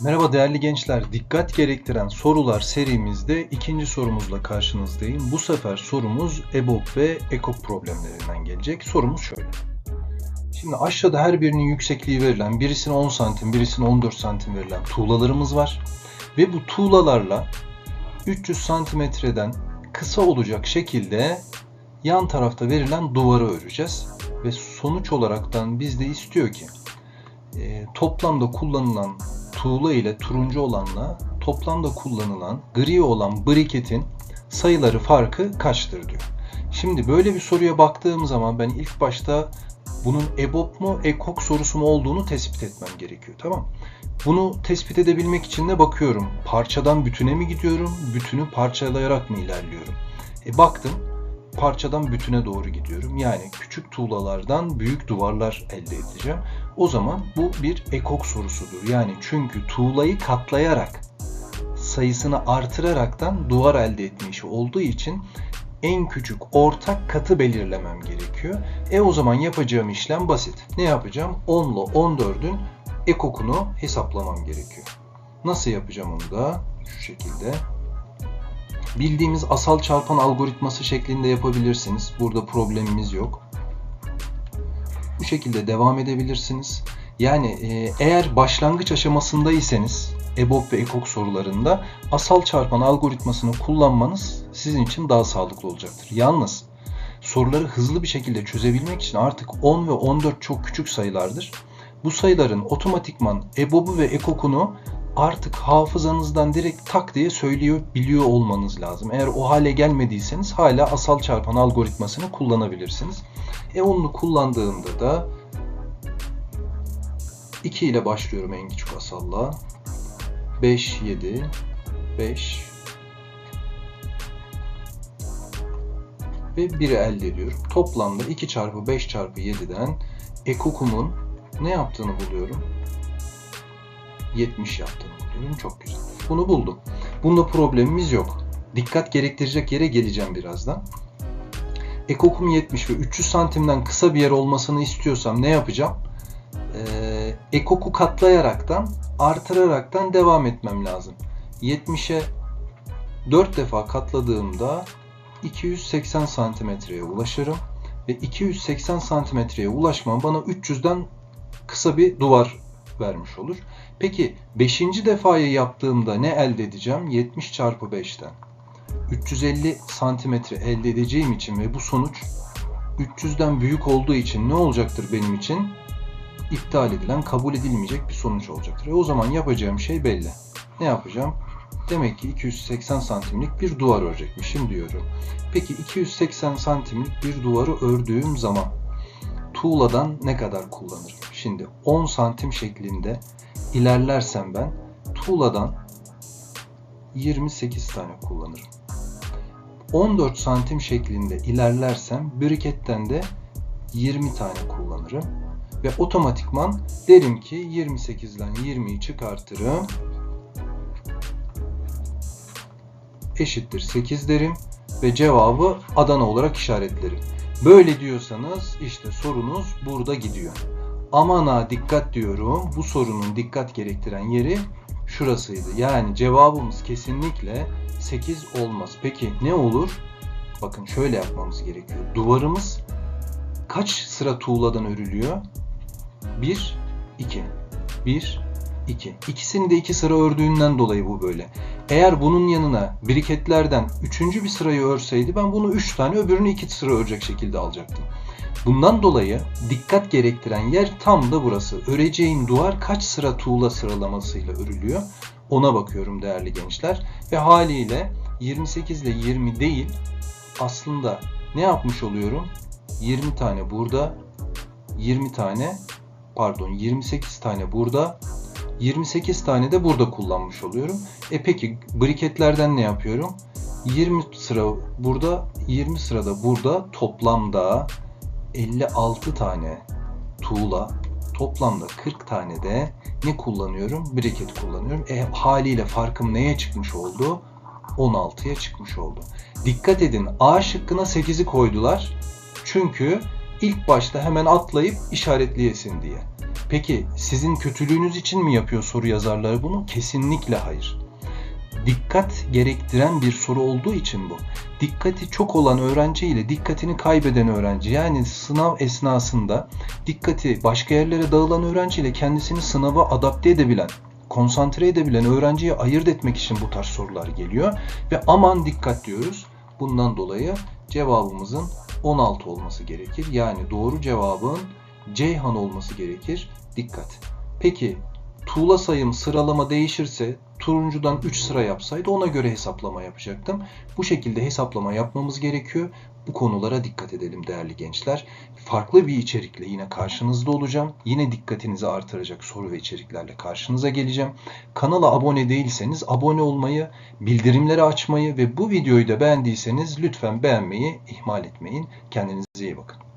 Merhaba değerli gençler. Dikkat gerektiren sorular serimizde ikinci sorumuzla karşınızdayım. Bu sefer sorumuz EBOB ve EKOK problemlerinden gelecek. Sorumuz şöyle. Şimdi aşağıda her birinin yüksekliği verilen, birisine 10 santim, birisine 14 santim verilen tuğlalarımız var. Ve bu tuğlalarla 300 santimetreden kısa olacak şekilde yan tarafta verilen duvarı öreceğiz. Ve sonuç olaraktan bizde istiyor ki e, toplamda kullanılan tuğla ile turuncu olanla toplamda kullanılan gri olan briketin sayıları farkı kaçtır diyor. Şimdi böyle bir soruya baktığım zaman ben ilk başta bunun EBOB mu EKOK sorusu mu olduğunu tespit etmem gerekiyor. Tamam Bunu tespit edebilmek için de bakıyorum. Parçadan bütüne mi gidiyorum? Bütünü parçalayarak mı ilerliyorum? E baktım parçadan bütüne doğru gidiyorum. Yani küçük tuğlalardan büyük duvarlar elde edeceğim. O zaman bu bir ekok sorusudur. Yani çünkü tuğlayı katlayarak sayısını artıraraktan duvar elde etme işi olduğu için en küçük ortak katı belirlemem gerekiyor. E o zaman yapacağım işlem basit. Ne yapacağım? 10 ile 14'ün ekokunu hesaplamam gerekiyor. Nasıl yapacağım onu da? Şu şekilde. Bildiğimiz asal çarpan algoritması şeklinde yapabilirsiniz. Burada problemimiz yok. Bu şekilde devam edebilirsiniz. Yani e, eğer başlangıç aşamasındaysanız EBOB ve EKOK sorularında asal çarpan algoritmasını kullanmanız sizin için daha sağlıklı olacaktır. Yalnız soruları hızlı bir şekilde çözebilmek için artık 10 ve 14 çok küçük sayılardır. Bu sayıların otomatikman EBOB'u ve EKOK'unu artık hafızanızdan direkt tak diye söylüyor, biliyor olmanız lazım. Eğer o hale gelmediyseniz hala asal çarpan algoritmasını kullanabilirsiniz. E onu kullandığımda da 2 ile başlıyorum en küçük asalla. 5, 7, 5 ve 1'i elde ediyorum. Toplamda 2 çarpı 5 çarpı 7'den ekokumun ne yaptığını buluyorum. 70 yaptığını buluyorum. Çok güzel. Bunu buldum. Bunda problemimiz yok. Dikkat gerektirecek yere geleceğim birazdan. Ekokum 70 ve 300 santimden kısa bir yer olmasını istiyorsam ne yapacağım? Ee, ekoku katlayaraktan, artıraraktan devam etmem lazım. 70'e 4 defa katladığımda 280 santimetreye ulaşırım. Ve 280 santimetreye ulaşmam bana 300'den kısa bir duvar vermiş olur. Peki 5. defayı yaptığımda ne elde edeceğim? 70 çarpı 5'ten. 350 santimetre elde edeceğim için ve bu sonuç 300'den büyük olduğu için ne olacaktır benim için? İptal edilen, kabul edilmeyecek bir sonuç olacaktır. E o zaman yapacağım şey belli. Ne yapacağım? Demek ki 280 santimlik bir duvar örecekmişim diyorum. Peki 280 santimlik bir duvarı ördüğüm zaman tuğladan ne kadar kullanırım? Şimdi 10 santim şeklinde ilerlersem ben tuğladan 28 tane kullanırım. 14 santim şeklinde ilerlersem briketten de 20 tane kullanırım. Ve otomatikman derim ki 28'den 20'yi çıkartırım. Eşittir 8 derim ve cevabı Adana olarak işaretlerim. Böyle diyorsanız işte sorunuz burada gidiyor. Aman ha dikkat diyorum. Bu sorunun dikkat gerektiren yeri şurasıydı. Yani cevabımız kesinlikle 8 olmaz. Peki ne olur? Bakın şöyle yapmamız gerekiyor. Duvarımız kaç sıra tuğladan örülüyor? 1, 2. 1, 2. İkisini de 2 sıra ördüğünden dolayı bu böyle. Eğer bunun yanına briketlerden 3. bir sırayı örseydi ben bunu 3 tane öbürünü 2 sıra örecek şekilde alacaktım. Bundan dolayı dikkat gerektiren yer tam da burası. Öreceğin duvar kaç sıra tuğla sıralamasıyla örülüyor? Ona bakıyorum değerli gençler. Ve haliyle 28 ile 20 değil aslında ne yapmış oluyorum? 20 tane burada, 20 tane pardon 28 tane burada, 28 tane de burada kullanmış oluyorum. E peki briketlerden ne yapıyorum? 20 sıra burada, 20 sırada burada toplamda 56 tane tuğla, toplamda 40 tane de ne kullanıyorum? Briket kullanıyorum. E haliyle farkım neye çıkmış oldu? 16'ya çıkmış oldu. Dikkat edin A şıkkına 8'i koydular. Çünkü ilk başta hemen atlayıp işaretleyesin diye. Peki sizin kötülüğünüz için mi yapıyor soru yazarları bunu? Kesinlikle hayır. Dikkat gerektiren bir soru olduğu için bu. Dikkati çok olan öğrenci ile dikkatini kaybeden öğrenci yani sınav esnasında dikkati başka yerlere dağılan öğrenci ile kendisini sınava adapte edebilen, konsantre edebilen öğrenciyi ayırt etmek için bu tarz sorular geliyor. Ve aman dikkat diyoruz. Bundan dolayı cevabımızın 16 olması gerekir. Yani doğru cevabın Ceyhan olması gerekir. Dikkat. Peki tuğla sayım sıralama değişirse turuncudan 3 sıra yapsaydı ona göre hesaplama yapacaktım. Bu şekilde hesaplama yapmamız gerekiyor. Bu konulara dikkat edelim değerli gençler. Farklı bir içerikle yine karşınızda olacağım. Yine dikkatinizi artıracak soru ve içeriklerle karşınıza geleceğim. Kanala abone değilseniz abone olmayı, bildirimleri açmayı ve bu videoyu da beğendiyseniz lütfen beğenmeyi ihmal etmeyin. Kendinize iyi bakın.